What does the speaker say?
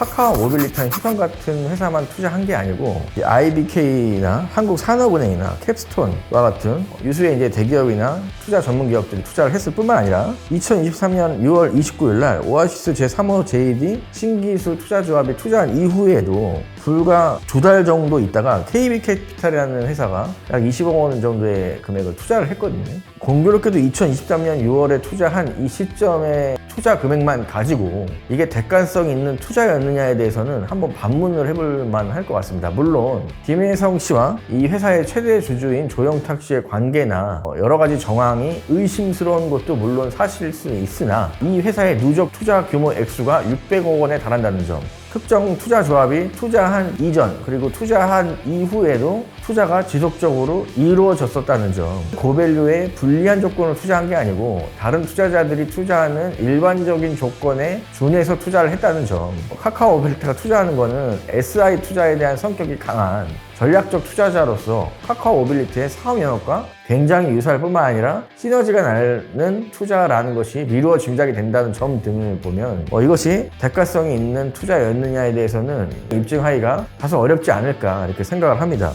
카카오 모빌리티나 희성 같은 회사만 투자한 게 아니고 이 IBK나 한국산업은행이나 캡스톤과 같은 유수의 이제 대기업이나 투자 전문 기업들이 투자를 했을 뿐만 아니라 2023년 6월 29일 날 오아시스 제3호 JD 신기술 투자조합이 투자한 이후에도 불과 두 달 정도 있다가 KB캐피탈이라는 회사가 약 20억 원 정도의 금액을 투자를 했거든요. 공교롭게도 2023년 6월에 투자한 이 시점에 투자 금액만 가지고 이게 대가성 있는 투자였느냐에 대해서는 한번 반문을 해볼 만할 것 같습니다. 물론 김혜성 씨와 이 회사의 최대 주주인 조영탁 씨의 관계나 어, 여러 가지 정황이 의심스러운 것도 물론 사실일 수 있으나 이 회사의 누적 투자 규모 액수가 600억 원에 달한다는 점 특정 투자 조합이 투자한 이전 그리고 투자한 이후에도 투자가 지속적으로 이루어졌었다는 점. 고밸류의 불리한 조건을 투자한 게 아니고 다른 투자자들이 투자하는 일반적인 조건에 준해서 투자를 했다는 점. 카카오 오펠트가 투자하는 거는 SI 투자에 대한 성격이 강한 전략적 투자자로서 카카오 모빌리티의 사업 영역과 굉장히 유사할 뿐만 아니라 시너지가 나는 투자라는 것이 미루어 짐작이 된다는 점 등을 보면 어, 이것이 대가성이 있는 투자였느냐에 대해서는 입증하기가 다소 어렵지 않을까 이렇게 생각을 합니다.